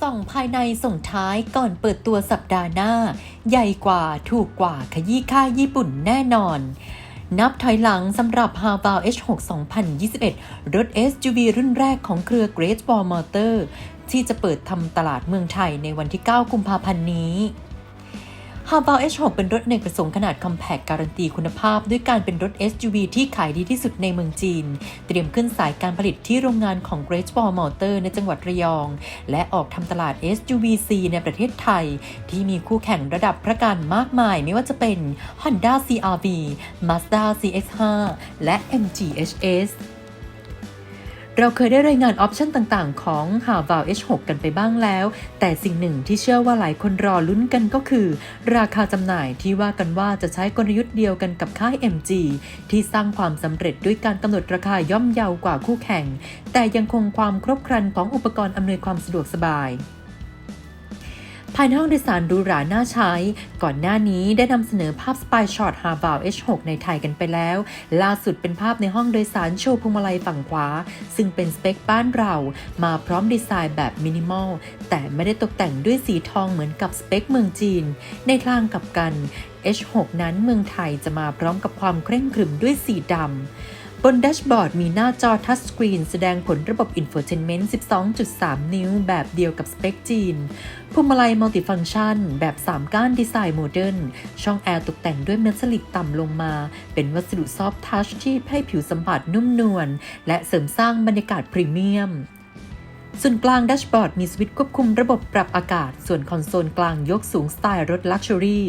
ส่องภายในส่งท้ายก่อนเปิดตัวสัปดาห์หน้า ใหญ่กว่าถูกกว่าขยี้ค่ายญี่ปุ่นแน่นอน นับถอยหลังสำหรับ h a v a l H6 2021 รถ SUV รุ่นแรกของเครือ Great Wall Motor ที่จะเปิดทำตลาดเมืองไทยในวันที่ 9 กุมภาพันธ์นี้ h a v a l H6 เป็นรถเนกประสงค์ขนาดคอมแพคการันตีคุณภาพ ด้วยการเป็นรถ SUV ที่ขายดีที่สุดในเมืองจีน เตรียมขึ้นสายการผลิตที่โรงงานของ Great Wall Motor ในจังหวัดระยอง และออกทำตลาด SUV-C ในประเทศไทย ที่มีคู่แข่งระดับพระการมากมายไม่ว่าจะเป็น Honda CR-V Mazda CX-5 และ MG HS เราเคยได้รายงานออปชันต่างๆ ของ h a v a l H6 กันไปบ้างแล้ว แต่สิ่งหนึ่งที่เชื่อว่าหลายคนรอลุ้นกันก็คือ ราคาจำหน่ายที่ว่ากันว่าจะใช้กลยุทธ์เดียวกันกับค่าย MG ที่สร้างความสำเร็จด้วยการกำหนดราคาย่อมเยาวกว่าคู่แข่ง แต่ยังคงความครบครันของอุปกรณ์อำนวยความสะดวกสบาย ภายในห้องโดยสารหรูหราน่าใช้ ก่อนหน้านี้ได้นำเสนอภาพ Spy Shot h a v a l H6 ในไทยกันไปแล้ว ล่าสุดเป็นภาพในห้องโดยสารโชว์พวงมาลัยฝั่งขวา ซึ่งเป็นสเปคบ้านเรา มาพร้อมดีไซน์แบบมินิมอล แต่ไม่ได้ตกแต่งด้วยสีทองเหมือนกับสเปคเมืองจีน ในทางกับกัน H6 นั้นเมืองไทยจะมาพร้อมกับความเคร่งครึมด้วยสีดำ บนแดชบอร์ดมีหน้าจอทัชสกรีนแสดงผลระบบอินโฟเทนเมนต์12.3 นิ้วแบบเดียวกับสเปคจีนพวงมาลัยมัลติฟังก์ชัน แบบ 3 ก้านดีไซน์โมเดิร์นช่องแอร์ตกแต่งด้วยเมทัลลิกต่ำลงมา เป็นวัสดุซอฟท์ทัชที่ให้ผิวสัมผัสนุ่มนวลและเสริมสร้างบรรยากาศพรีเมียม ส่วนกลางแดชบอร์ดมีสวิตช์ควบคุมระบบปรับอากาศ ส่วนคอนโซลกลางยกสูงสไตล์รถลักชัวรี่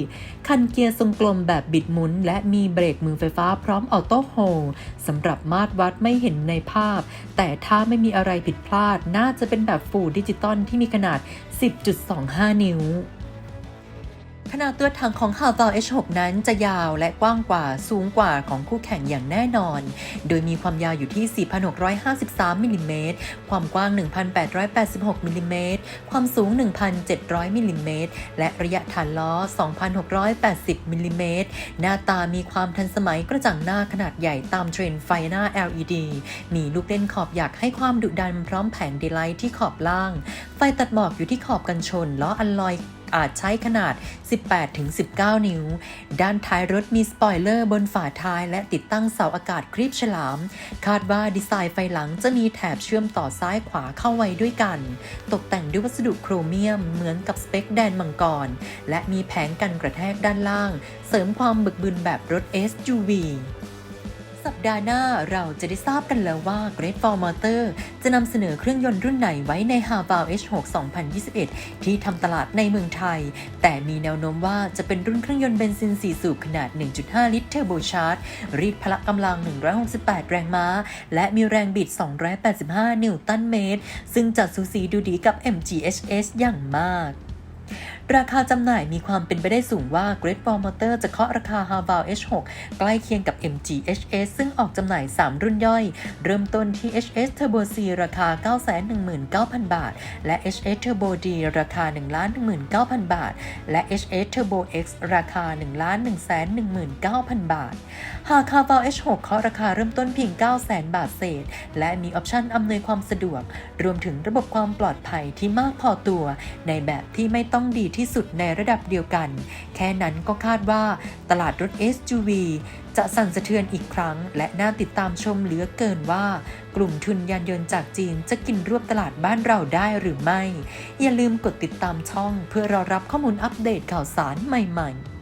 คันเกียร์ทรงกลมแบบบิดหมุน และมีเบรกมือไฟฟ้าพร้อมออโต้โฮลสำหรับมาตรวัดไม่เห็นในภาพ แต่ถ้าไม่มีอะไรผิดพลาดน่าจะเป็นแบบฟูดิจิตอลที่มีขนาด 10.25 นิ้ว ขนาดตัวถังของ h a v a l H6 นั้นจะยาวและกว้างกว่าสูงกว่าของคู่แข่งอย่างแน่นอน โดยมีความยาวอยู่ที่ 4,653มิลลิเมตร ความกว้าง 1,886มิลลิเมตร ความสูง 1,700มิลลิเมตร และระยะฐานล้อ 2,680มิลลิเมตร หน้าตามีความทันสมัยกระจังหน้าขนาดใหญ่ตามเทรนด์ไฟหน้า LED มีลูกเล่นขอบหยักให้ความดุดันพร้อมแผงดีไลท์ที่ขอบล่าง ไฟตัดหมอกอยู่ที่ขอบกันชนล้ออัลลอย อาจใช้ขนาด 18-19 นิ้ว ด้านท้ายรถมีสปอยเลอร์บนฝาท้าย และติดตั้งเสาอากาศครีบฉลาม คาดว่าดีไซน์ไฟหลังจะมีแถบเชื่อมต่อซ้ายขวาเข้าไว้ด้วยกัน ตกแต่งด้วยวัสดุโครเมียมเหมือนกับสเปคแดนมังกร และมีแผงกันกระแทกด้านล่าง เสริมความบึกบึนแบบรถ SUV สัปดาห์หน้าเราจะได้ทราบกันแล้วว่า Great Wall Motor จะนำเสนอเครื่องยนต์รุ่นไหนไว้ใน h a v a l H6 2021 ที่ทำตลาดในเมืองไทย แต่มีแนวโน้มว่าจะเป็นรุ่นเครื่องยนต์เบนซิน 4 สูบขนาด 1.5 ลิตรเทอร์โบชาร์จรีดพละกำลัง 168 แรงม้า และมีแรงบิด 285 นิวตันเมตร ซึ่งจัดสูสีดูดีกับ MGHS อย่างมาก ราคาจำหน่ายมีความเป็นไปได้สูงว่า Great Wall Motor จะเคาะราคา h a v a l H6 ใกล้เคียงกับ MG HS ซึ่งออกจำหน่าย 3 รุ่นย่อย เริ่มต้นที่ HS Turbo C ราคา 919,000 บาท และ HS Turbo D ราคา 119,000 บาท และ HS Turbo X ราคา 1,119,000 บาท หาก h a v a l H6 เคาะราคาเริ่มต้นเพียง 900,000 บาทเศษ และมีออปชันอำนวยความสะดวก รวมถึงระบบความปลอดภัยที่มากพอตัว ในแบบที่ไม่ต้องดีที่สุดในระดับเดียวกัน แค่นั้นก็คาดว่าตลาดรถ SUV จะสั่นสะเทือนอีกครั้ง และน่าติดตามชมเหลือเกินว่า กลุ่มทุนยานยนต์จากจีนจะกินรวบตลาดบ้านเราได้หรือไม่ อย่าลืมกดติดตามช่องเพื่อรอรับข้อมูลอัปเดตข่าวสารใหม่ ๆ